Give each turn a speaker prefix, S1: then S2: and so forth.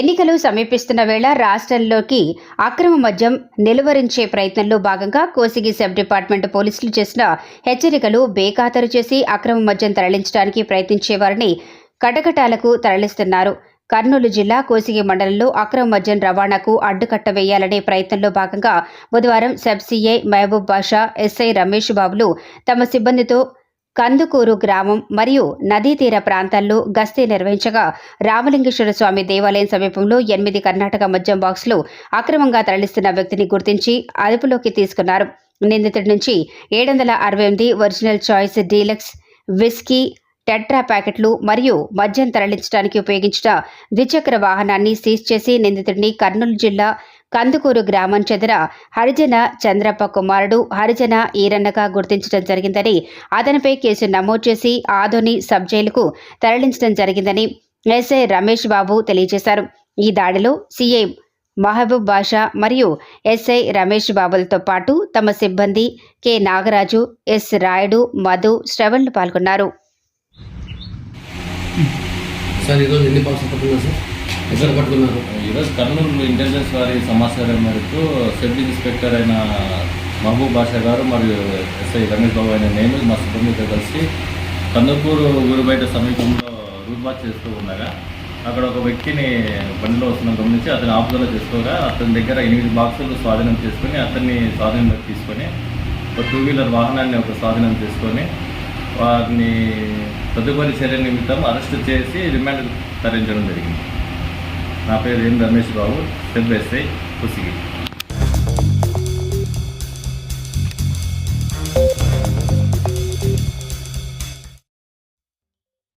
S1: ఎన్నికలు సమీపిస్తున్న వేళ రాష్ట్రంలోకి అక్రమ మద్యం నిలువరించే ప్రయత్నంలో భాగంగా కోసిగి సబ్ డిపార్ట్మెంట్ పోలీసులు చేసిన హెచ్చరికలు బేఖాతరు చేసి అక్రమ మద్యం తరలించడానికి ప్రయత్నించే వారిని కటకటాలకు తరలిస్తున్నారు. కర్నూలు జిల్లా కోసిగి మండలంలో అక్రమ మద్యం రవాణాకు అడ్డుకట్ట వేయాలనే ప్రయత్నంలో భాగంగా బుధవారం sub CI Mahaboob Basha SI Ramesh బాబులు తమ సిబ్బందితో కందుకూరు గ్రామం మరియు నదీ తీర ప్రాంతాల్లో గస్తీ నిర్వహించగా రామలింగేశ్వర స్వామి దేవాలయం సమీపంలో ఎనిమిది కర్ణాటక మద్యం బాక్సులు అక్రమంగా తరలిస్తున్న వ్యక్తిని గుర్తించి అదుపులోకి తీసుకున్నారు. నిందితుడి నుంచి ఏడు వందల అరవై ఎనిమిది original choice deluxe whisky tetra ప్యాకెట్లు మరియు మద్యం తరలించడానికి ఉపయోగించిన ద్విచక్ర వాహనాన్ని సీజ్ చేసి నిందితుడిని కర్నూలు జిల్లా కందుకూరు గ్రామం చెందిన హరిజన చంద్రప్ప కుమారుడు హరిజన ఈరన్నగా గుర్తించడం జరిగిందని అతనిపై కేసు నమోదు చేసి ఆదోని సబ్ జైలుకు తరలించడం జరిగిందని ఎస్ఐ రమేష్ బాబు తెలియజేశారు. ఈ దాడిలో సీఐ మహబూబ్ బాషా మరియు ఎస్ఐ రమేష్ బాబులతో పాటు తమ సిబ్బంది కె. నాగరాజు ఎస్. రాయుడు మధు శ్రవణ్లు పాల్గొన్నారు.
S2: సార్ ఈరోజు ఎన్ని బాక్సులు పట్టుకున్నారు సార్? ఎక్కడ పట్టుకున్నారు.
S3: ఈరోజు కర్నూలు ఇంటెలిజెన్స్ వారి సమాచారం మేరకు సబ్ ఇన్స్పెక్టర్ అయిన మహబూబ్ బాషా గారు మరియు ఎస్ఐ రమేష్ బాబు అయిన నేను మా సిబ్బందితో కలిసి కందుకూరు ఊరు బయట సమీపంలో రూట్ వాచ్ చేస్తూ ఉండగా అక్కడ ఒక వ్యక్తిని బండిలో వస్తున్న గమనించి అతని ఆపుదల చేసుకోగా అతని దగ్గర ఎనిమిది బాక్సులు స్వాధీనం చేసుకొని అతన్ని స్వాధీనంలోకి తీసుకొని ఒక టూ వీలర్ వాహనాన్ని ఒక స్వాధీనం చేసుకొని వారిని తదుపరి చర్య నిమిత్తం అరెస్ట్ చేసి రిమాండ్ తరలించడం జరిగింది. నా పేరు ఏం రమేష్ బాబు సెబ్ ఎస్ఐ కుసిగి.